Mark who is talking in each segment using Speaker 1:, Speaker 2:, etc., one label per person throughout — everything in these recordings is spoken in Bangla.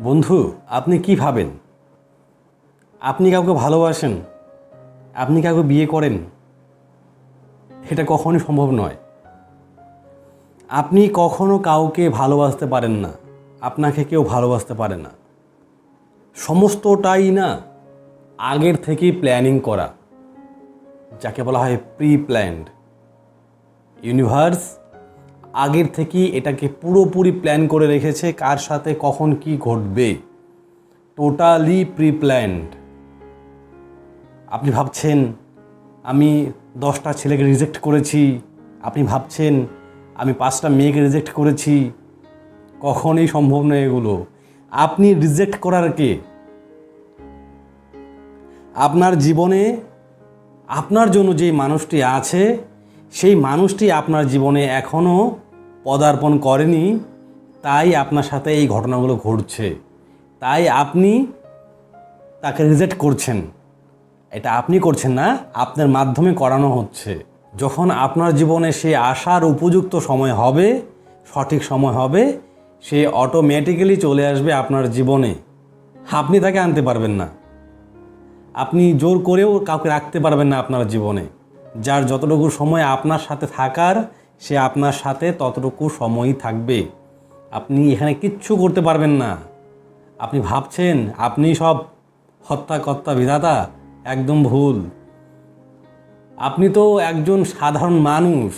Speaker 1: বন্ধু, আপনি কি ভাবেন? আপনি কাউকে ভালোবাসেন? আপনি কাউকে বিয়ে করেন? এটা কখনোই সম্ভব নয়। আপনি কখনো কাউকে ভালোবাসতে পারেন না। আপনাকে কেউ ভালোবাসতে পারে না। সমস্তটাই না আগের থেকেই প্ল্যানিং করা, যাকে বলা হয় প্রি প্ল্যান্ড ইউনিভার্স আগের থেকেই এটাকে পুরোপুরি প্ল্যান করে রেখেছে, কার সাথে কখন কি ঘটবে। টোটালি প্রি প্ল্যান্ড আপনি ভাবছেন, আমি দশটা ছেলেকে রিজেক্ট করেছি। আপনি ভাবছেন, আমি পাঁচটা মেয়েকে রিজেক্ট করেছি। কখনই সম্ভব নয় এগুলো। আপনি রিজেক্ট করার কে? আপনার জীবনে, আপনার জন্য যে মানুষটি আছে, সেই মানুষটি আপনার জীবনে এখনও পদার্পণ করেনি, তাই আপনার সাথে এই ঘটনাগুলো ঘটছে। তাই আপনি তাকে রিজেক্ট করছেন। এটা আপনি করছেন না, আপনার মাধ্যমে করানো হচ্ছে। যখন আপনার জীবনে সে আসার উপযুক্ত সময় হবে, সঠিক সময় হবে, সে অটোমেটিক্যালি চলে আসবে আপনার জীবনে। আপনি তাকে আনতে পারবেন না। আপনি জোর করেও কাউকে রাখতে পারবেন না আপনার জীবনে। যার যতটুকু সময় আপনার সাথে থাকার সে আপনার সাথে ততটুকু সময়ই থাকবে। আপনি এখানে কিচ্ছু করতে পারবেন না। আপনি ভাবছেন, আপনি সব হত্যাকর্তা বিধাতা, একদম ভুল। আপনি তো একজন সাধারণ মানুষ।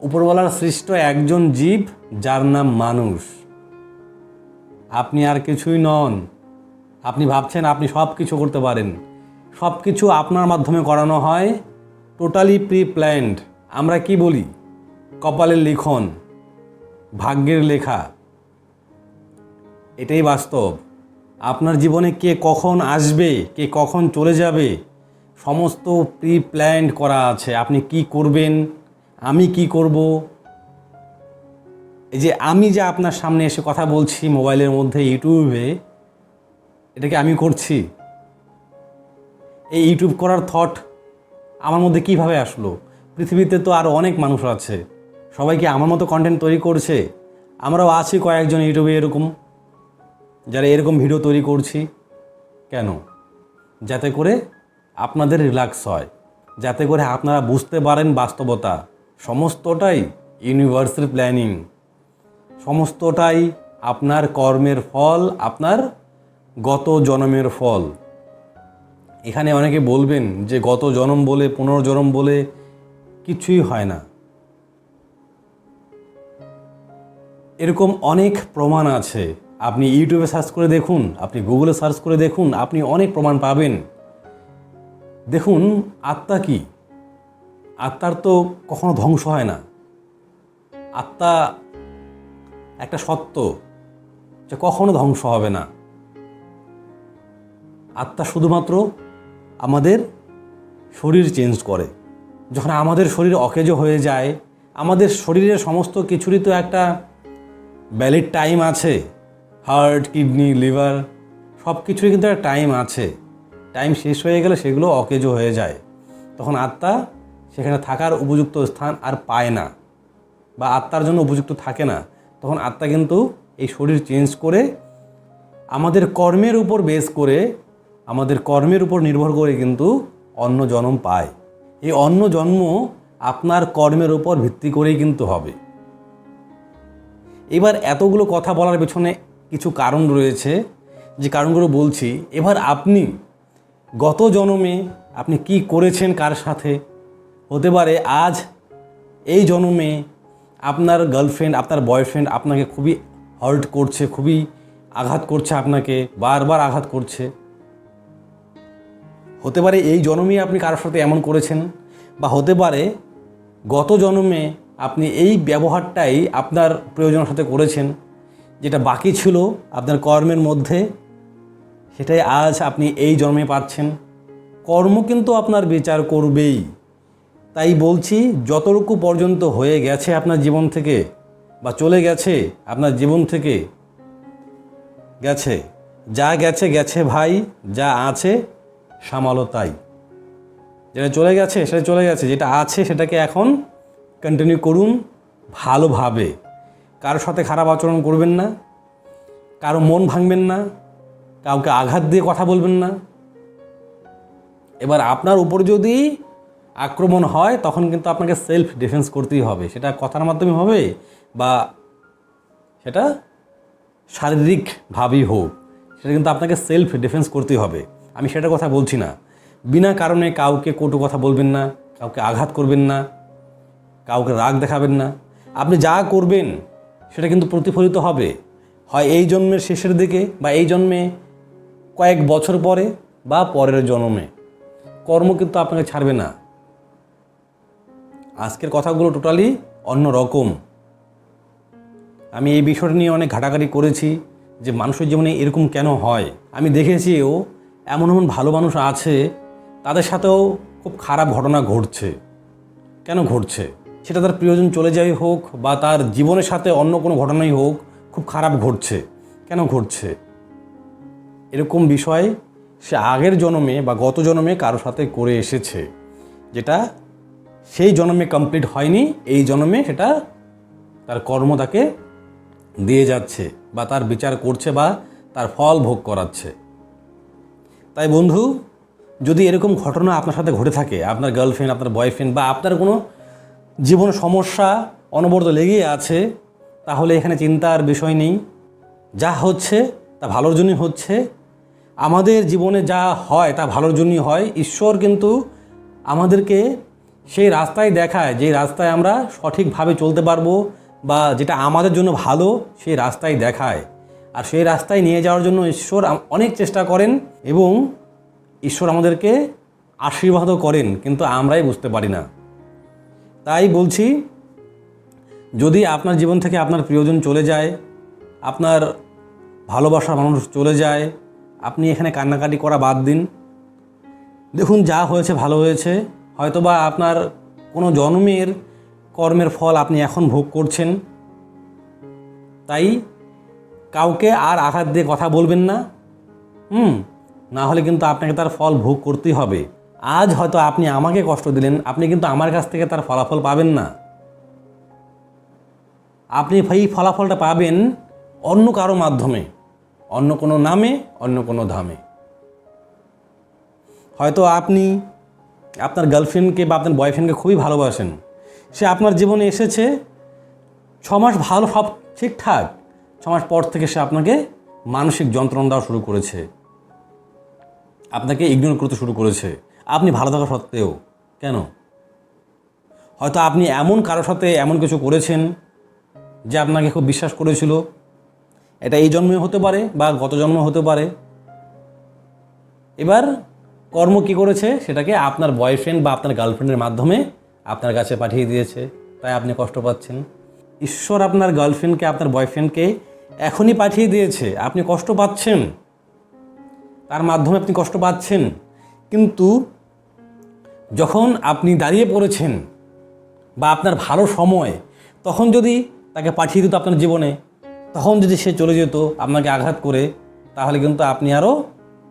Speaker 1: উপরওয়ালার সৃষ্ট একজন জীব, যার নাম মানুষ। আপনি আর কিছুই নন। আপনি ভাবছেন, আপনি সব কিছু করতে পারেন। সব কিছু আপনার মাধ্যমে করানো হয়। টোটালি প্রি প্ল্যান্ড আমরা কি বলি? কপালের লিখন, ভাগ্যের লেখা, এটাই বাস্তব। আপনার জীবনে কে কখন আসবে, কে কখন চলে যাবে, সমস্ত প্রি প্ল্যান্ড করা আছে। আপনি কি করবেন, আমি কি করব? এই যে আমি যে আপনার সামনে এসে কথা বলছি মোবাইলের মধ্যে, ইউটিউবে, এটাকে আমি করছি। এই ইউটিউব করার থট আমার মধ্যে কীভাবে আসলো? পৃথিবীতে তো আরও অনেক মানুষ আছে। সবাই কি আমার মতো কন্টেন্ট তৈরি করছে? আমরাও আছি কয়েকজন ইউটিউবে এরকম। যারা এরকম ভিডিও তৈরি করছি। কেন? যাতে করে আপনাদের রিল্যাক্স হয়। যাতে করে আপনারা বুঝতে পারেন বাস্তবতা। সমস্তটাই ইউনিভার্সাল প্ল্যানিং সমস্তটাই আপনার কর্মের ফল, আপনার গত জন্মের ফল। এখানে অনেকে বলবেন যে গত জন্ম বলে, পুনর্জন্ম বলে কিছুই হয় না। এরকম অনেক প্রমাণ আছে। আপনি ইউটিউবে সার্চ করে দেখুন, আপনি গুগলে সার্চ করে দেখুন, আপনি অনেক প্রমাণ পাবেন। দেখুন, আত্মা কি? আত্মার তো কখনো ধ্বংস হয় না। আত্মা একটা সত্য যে কখনো ধ্বংস হবে না। আত্মা শুধুমাত্র আমাদের শরীর চেঞ্জ করে। যখন আমাদের শরীর অকেজ হয়ে যায়, আমাদের শরীরের সমস্ত কিছুরই তো একটা ভ্যালিড টাইম আছে, হার্ট, কিডনি, লিভার সব কিছুরই কিন্তু একটা টাইম আছে। টাইম শেষ হয়ে গেলে সেগুলো অকেজো হয়ে যায়। তখন আত্মা সেখানে থাকার উপযুক্ত স্থান আর পায় না বা আত্মার জন্য উপযুক্ত থাকে না। তখন আত্মা কিন্তু এই শরীর চেঞ্জ করে আমাদের কর্মের উপর বেস করে, আমাদের কর্মের উপর নির্ভর করে কিন্তু অন্য জন্ম পায়। এই অন্য জন্ম আপনার কর্মের উপর ভিত্তি করেই কিন্তু হবে। এবার এতগুলো কথা বলার পেছনে কিছু কারণ রয়েছে। যে কারণগুলো বলছি, এবার আপনি গত জন্মে আপনি কি করেছেন কার সাথে? হতে পারে আজ এই জন্মে আপনার গার্লফ্রেন্ড আপনার বয়ফ্রেন্ড আপনাকে খুবই হার্ট করছে, খুবই আঘাত করছে আপনাকে, বারবার আঘাত করছে। হতে পারে এই জন্মেই আপনি কারোর সাথে এমন করেছেন, বা হতে পারে গত জন্মে আপনি এই ব্যবহারটাই আপনার প্রয়োজনের সাথে করেছেন, যেটা বাকি ছিল আপনার কর্মের মধ্যে, সেটাই আজ আপনি এই জন্মে পাচ্ছেন। কর্ম কিন্তু আপনার বিচার করবেই। তাই বলছি, যতটুকু পর্যন্ত হয়ে গেছে আপনার জীবন থেকে, বা চলে গেছে আপনার জীবন থেকে, গেছে, যা গেছে গেছে ভাই, যা আছে সামালো তাই। যেটা চলে গেছে সেটা চলে গেছে, যেটা আছে সেটাকে এখন কন্টিনিউ করুন ভালোভাবে। কারোর সাথে খারাপ আচরণ করবেন না, কারও মন ভাঙবেন না, কাউকে আঘাত দিয়ে কথা বলবেন না। এবার আপনার উপর যদি আক্রমণ হয়, তখন কিন্তু আপনাকে সেলফ ডিফেন্স করতেই হবে। সেটা কথার মাধ্যমে হবে বা সেটা শারীরিকভাবেই হোক, সেটা কিন্তু আপনাকে সেলফ ডিফেন্স করতেই হবে। আমি সেটার কথা বলছি না। বিনা কারণে কাউকে কটু কথা বলবেন না, কাউকে আঘাত করবেন না। কাউকে রাগ দেখাবেন না। আপনি যা করবেন, সেটা কিন্তু প্রতিফলিত হবে। হয় এই জন্মের শেষের দিকে বা এই জন্মে কয়েক বছর পরে বা পরের জন্মে। কর্ম কিন্তু আপনাকে ছাড়বে না। আজকের কথাগুলো টোটালি অন্য রকম। আমি এই বিষয়টা নিয়ে অনেক ঘাটাঘাটি করেছি যে মানুষের জীবনে এরকম কেন হয়। আমি দেখেছিও এমন এমন ভালো মানুষ আছে, তাদের সাথেও খুব খারাপ ঘটনা ঘটছে। কেন ঘটছে? সেটা তার প্রিয়জন চলে যাই হোক বা তার জীবনের সাথে অন্য কোনো ঘটনাই হোক, খুব খারাপ ঘটছে। কেন ঘটছে? এরকম বিষয় সে আগের জন্মে বা গত জন্মে কারোর সাথে করে এসেছে, যেটা সেই জন্মে কমপ্লিট হয়নি, এই জন্মে সেটা তার কর্ম তাকে দিয়ে যাচ্ছে বা তার বিচার করছে বা তার ফল ভোগ করাচ্ছে। তাই বন্ধু, যদি এরকম ঘটনা আপনার সাথে ঘটে থাকে, আপনার গার্লফ্রেন্ড আপনার বয়ফ্রেন্ড বা আপনার কোনো জীবন সমস্যা অনবরত লেগেই আছে, তাহলে এখানে চিন্তার বিষয় নেই। যা হচ্ছে, তা ভালোর জন্যই হচ্ছে। আমাদের জীবনে যা হয়, তা ভালোর জন্যই হয়। ঈশ্বর কিন্তু আমাদেরকে সেই রাস্তায় দেখায়, যে রাস্তায় আমরা সঠিকভাবে চলতে পারব বা যেটা আমাদের জন্য ভালো, সেই রাস্তায় দেখায়। আর সেই রাস্তায় নিয়ে যাওয়ার জন্য ঈশ্বর অনেক চেষ্টা করেন এবং ঈশ্বর আমাদেরকে আশীর্বাদও করেন, কিন্তু আমরাই বুঝতে পারি না। তাই বলছি, যদি আপনার জীবন থেকে আপনার প্রিয়জন চলে যায়, আপনার ভালোবাসার মানুষ চলে যায়, আপনি এখানে কান্নাকাটি করা বাদ দিন। দেখুন, যা হয়েছে ভালো হয়েছে। হয়তোবা আপনার কোনো জন্মের কর্মের ফল আপনি এখন ভোগ করছেন। তাই কাউকে আর আঘাত দিয়ে কথা বলবেন না। হুম, না হলে কিন্তু আপনাকে তার ফল ভোগ করতেই হবে। আজ হয়তো আপনি আমাকে কষ্ট দিলেন, আপনি কিন্তু আমার কাছ থেকে তার ফলাফল পাবেন না। আপনি এই ফলাফলটা পাবেন অন্য কারও মাধ্যমে, অন্য কোনো নামে, অন্য কোনো ধামে। হয়তো আপনি আপনার গার্লফ্রেন্ডকে বা আপনার বয়ফ্রেন্ডকে খুবই ভালোবাসেন। সে আপনার জীবনে এসেছে, ছ মাস ভালো, সব ঠিকঠাক। ছ মাস পর থেকে সে আপনাকে মানসিক যন্ত্রণা দেওয়া শুরু করেছে। আপনাকে ইগনোর করতে শুরু করেছে। আপনি ভালো থাকা সত্ত্বেও, কেন? হয়তো আপনি এমন কারোর সাথে এমন কিছু করেছেন যে আপনাকে খুব বিশ্বাস করেছিল। এটা এই জন্মে হতে পারে বা গত জন্ম হতে পারে। এবার কর্ম কি করেছে? সেটাকে আপনার বয়ফ্রেন্ড বা আপনার গার্লফ্রেন্ডের মাধ্যমে আপনার কাছে পাঠিয়ে দিয়েছে। তাই আপনি কষ্ট পাচ্ছেন। ঈশ্বর আপনার গার্লফ্রেন্ডকে আপনার বয়ফ্রেন্ডকে এখনই পাঠিয়ে দিয়েছে। আপনি কষ্ট পাচ্ছেন। তার মাধ্যমে আপনি কষ্ট পাচ্ছেন। কিন্তু যখন আপনি দাঁড়িয়ে পড়েছেন বা আপনার ভালো সময়, তখন যদি তাকে পাঠিয়ে দিত আপনার জীবনে, তখন যদি সে চলে যেত আপনাকে আঘাত করে, তাহলে কিন্তু আপনি আরও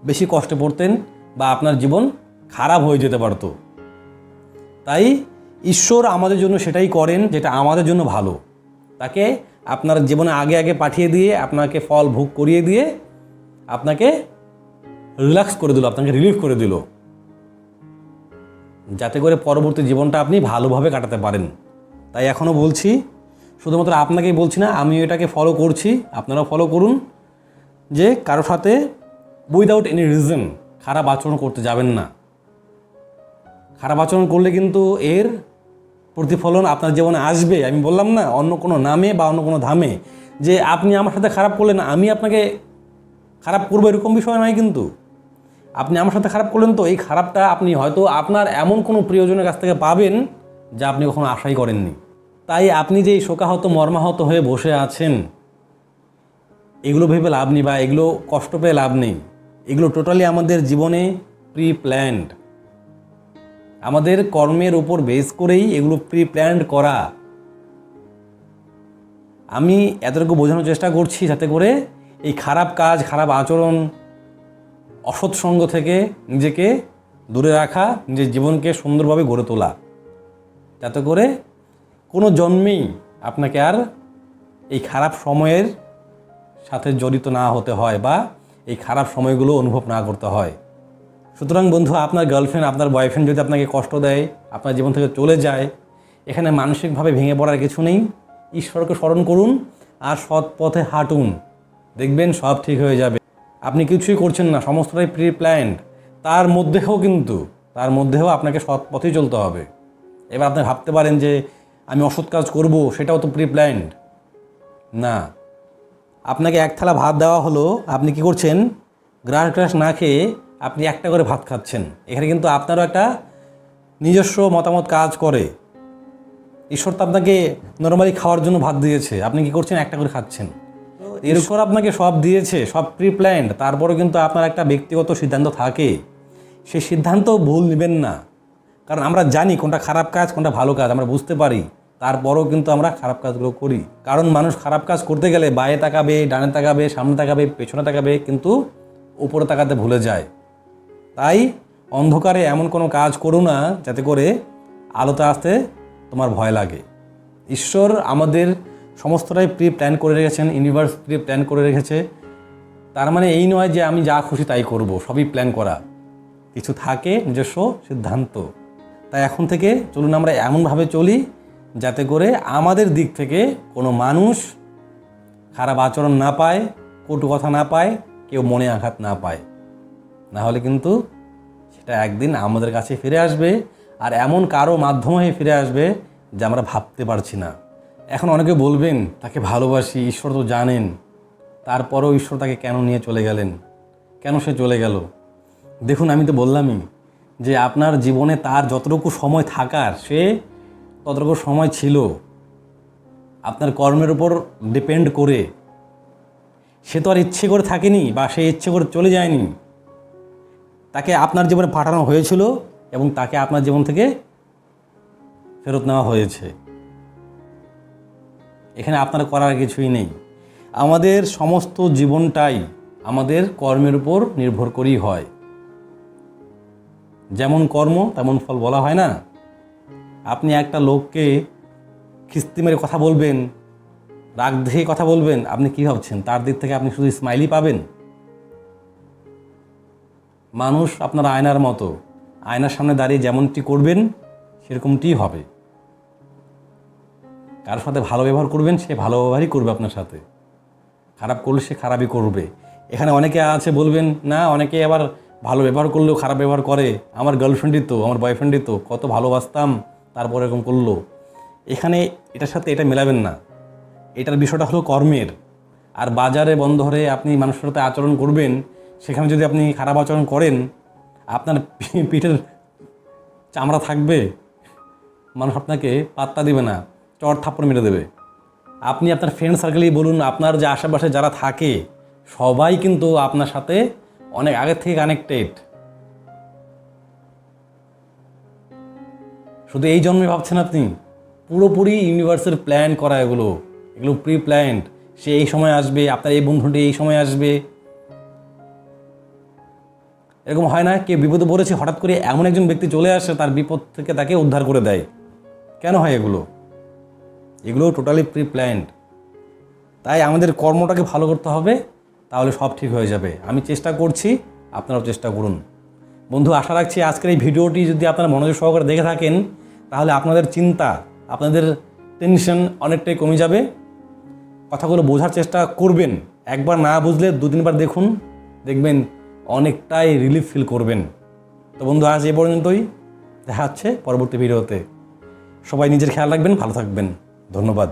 Speaker 1: বেশি কষ্টে পড়তেন বা আপনার জীবন খারাপ হয়ে যেতে পারত। তাই ঈশ্বর আমাদের জন্য সেটাই করেন যেটা আমাদের জন্য ভালো। তাকে আপনার জীবনে আগে আগে পাঠিয়ে দিয়ে, আপনাকে ফল ভোগ করিয়ে দিয়ে, আপনাকে রিল্যাক্স করে দিল, আপনাকে রিলিফ করে দিল। যাতে করে পরবর্তী জীবনটা আপনি ভালোভাবে কাটাতে পারেন। তাই এখনও বলছি, শুধুমাত্র আপনাকেই বলছি না আমি এটাকে ফলো করছি। আপনারাও ফলো করুন যে কারোর সাথে উইদাউট এনি রিজন খারাপ আচরণ করতে যাবেন না। খারাপ আচরণ করলে কিন্তু এর প্রতিফলন আপনার জীবনে আসবে। আমি বললাম না, অন্য কোনো নামে বা অন্য কোনো ধামে যে আপনি আমার সাথে খারাপ করলেন, আমি আপনাকে খারাপ করব এরকম বিষয় নয় কিন্তু। আপনি আমার সাথে খারাপ করলেন তো, এই খারাপটা আপনি হয়তো আপনার এমন কোনো প্রিয়জনের কাছ থেকে পাবেন যা আপনি কখনো আশাই করেননি। তাই আপনি যে শোকাহত, মর্মাহত হয়ে বসে আছেন, এগুলো ভেবে লাভ নেই বা এগুলো কষ্ট পেয়ে লাভ নেই। এগুলো টোটালি আমাদের জীবনে প্রি প্ল্যান্ড আমাদের কর্মের উপর বেস করেই এগুলো প্রি প্ল্যান্ড করা। আমি এতটুকু বোঝানোর চেষ্টা করছি যাতে করে এই খারাপ কাজ, খারাপ আচরণ অসৎ সঙ্গ থেকে নিজেকে দূরে রাখা, নিজের জীবনকে সুন্দরভাবে গড়ে তোলা। যাতে করে কোনো জন্মেই আপনাকে আর এই খারাপ সময়ের সাথে জড়িত না হতে হয় বা এই খারাপ সময়গুলো অনুভব না করতে হয়। সুতরাং বন্ধু, আপনার গার্লফ্রেন্ড আপনার বয়ফ্রেন্ড যদি আপনাকে কষ্ট দেয়, আপনার জীবন থেকে চলে যায়, এখানে মানসিকভাবে ভেঙে পড়ার কিছু নেই। ঈশ্বরকে স্মরণ করুন আর সৎ পথে হাঁটুন। দেখবেন সব ঠিক হয়ে যাবে। আপনি কিছুই করছেন না, সমস্তটাই প্রি প্ল্যান্ড তার মধ্যেও কিন্তু, তার মধ্যেও আপনাকে সৎ পথেই চলতে হবে। এবার আপনি ভাবতে পারেন যে, আমি অসৎ কাজ করব, সেটাও তো প্রি প্ল্যান্ড না। আপনাকে এক থালা ভাত দেওয়া হলো, আপনি কি করছেন? গ্রাস গ্রাস না খেয়ে আপনি একটা করে ভাত খাচ্ছেন। এখানে কিন্তু আপনারও একটা নিজস্ব মতামত কাজ করে। ঈশ্বর তো আপনাকে নর্মালি খাওয়ার জন্য ভাত দিয়েছে। আপনি কি করছেন? একটা করে খাচ্ছেন। ঈশ্বর আপনাকে সব দিয়েছে সব প্রি প্ল্যান্ড তারপরেও কিন্তু আপনার একটা ব্যক্তিগত সিদ্ধান্ত থাকে। সে সিদ্ধান্ত ভুল নেবেন না। কারণ আমরা জানি কোনটা খারাপ কাজ কোনটা ভালো কাজ আমরা বুঝতে পারি। তারপরেও কিন্তু আমরা খারাপ কাজগুলো করি। কারণ মানুষ খারাপ কাজ করতে গেলে বায়ে তাকাবে ডানে তাকাবে সামনে তাকাবে পেছনে তাকাবে কিন্তু উপরে তাকাতে ভুলে যায়। তাই অন্ধকারে এমন কোনো কাজ করো না যাতে করে আলোতে আসতে তোমার ভয় লাগে। ঈশ্বর আমাদের সমস্তটাই প্রি প্ল্যান করে রেখেছেন ইউনিভার্স প্রি প্ল্যান করে রেখেছে। তার মানে এই নয় যে আমি যা খুশি তাই করব, সবই প্ল্যান করা। কিছু থাকে, নিজস্ব সিদ্ধান্ত। তাই এখন থেকে চলুন আমরা এমনভাবে চলি, যাতে করে আমাদের দিক থেকে কোনো মানুষ খারাপ আচরণ না পায়, কটু কথা না পায়, কেউ মনে আঘাত না পায়। না হলে কিন্তু সেটা একদিন আমাদের কাছে ফিরে আসবে, আর এমন কারও মাধ্যমে ফিরে আসবে, যে আমরা ভাবতে পারছি না। এখন অনেকে বলবেন, তাকে ভালোবাসি, ঈশ্বর তো জানেন। তারপরেও ঈশ্বর তাকে কেন নিয়ে চলে গেলেন? কেন সে চলে গেল? দেখুন, আমি তো বললামই যে আপনার জীবনে তার যতটুকু সময় থাকার, সে ততটুকু সময় ছিল। আপনার কর্মের উপর ডিপেন্ড করে। সে তো আর ইচ্ছে করে থাকেনি বা সে ইচ্ছে করে চলে যায়নি। তাকে আপনার জীবনে পাঠানো হয়েছিল এবং তাকে আপনার জীবন থেকে ফেরত নেওয়া হয়েছে। এখানে আপনার করার কিছুই নেই। আমাদের সমস্ত জীবনটাই আমাদের কর্মের উপর নির্ভর করেই হয়। যেমন কর্ম, তেমন ফল বলা হয় না? আপনি একটা লোককে খিস্তি মেরে কথা বলবেন, রাগ দেখে কথা বলবেন, আপনি কী ভাবছেন? তার দিক থেকে আপনি শুধু স্মাইলই পাবেন? মানুষ আপনার আয়নার মতো, আয়নার সামনে দাঁড়িয়ে যেমনটি করবেন সেরকমটি হবে। কারোর সাথে ভালো ব্যবহার করবেন, সে ভালো ব্যবহারই করবে আপনার সাথে। খারাপ করলে সে খারাপই করবে। এখানে অনেকে আছে বলবেন, না, অনেকে আবার ভালো ব্যবহার করলেও খারাপ ব্যবহার করে। আমার গার্লফ্রেন্ডই তো, আমার বয়ফ্রেন্ডই তো, কত ভালোবাসতাম, তারপর এরকম করল। এখানে এটার সাথে এটা মেলাবেন না। এটার বিষয়টা হলো কর্মের। আর বাজারে বন্ধ ধরে আপনি মানুষের সাথে আচরণ করবেন, সেখানে যদি আপনি খারাপ আচরণ করেন, আপনার পিঠের চামড়া থাকবে। মানুষ আপনাকে পাত্তা দিবে না। চর থাপ্পড় মেরে দেবে। আপনি আপনার ফ্রেন্ড সার্কেলেই বলুন, আপনার যে আশেপাশে যারা থাকে, সবাই কিন্তু আপনার সাথে অনেক আগের থেকে কানেক্টেড শুধু এই জন্মে ভাবছেন আপনি? পুরোপুরি ইউনিভার্সের প্ল্যান করা এগুলো। এগুলো প্রি প্ল্যান্ড সে এই সময় আসবে, আপনার এই বন্ধুটি এই সময় আসবে। এরকম হয় না, কেউ বিপদে পড়েছে, হঠাৎ করে এমন একজন ব্যক্তি চলে আসে, তার বিপদ থেকে তাকে উদ্ধার করে দেয়। কেন হয় এগুলো? এগুলো টোটালি প্রি প্ল্যান্ড তাই আমাদের কর্মটাকে ভালো করতে হবে, তাহলে সব ঠিক হয়ে যাবে। আমি চেষ্টা করছি, আপনারাও চেষ্টা করুন। বন্ধু, আশা রাখছি আজকের এই ভিডিওটি যদি আপনারা মনোযোগ সহকারে দেখে থাকেন, তাহলে আপনাদের চিন্তা, আপনাদের টেনশন অনেকটাই কমে যাবে। কথাগুলো বোঝার চেষ্টা করবেন। একবার না বুঝলে দু তিনবার দেখুন, দেখবেন অনেকটাই রিলিফ ফিল করবেন। তো বন্ধু, আজ এ পর্যন্তই। দেখা হচ্ছে পরবর্তী ভিডিওতে। সবাই নিজের খেয়াল রাখবেন, ভালো থাকবেন। ধন্যবাদ।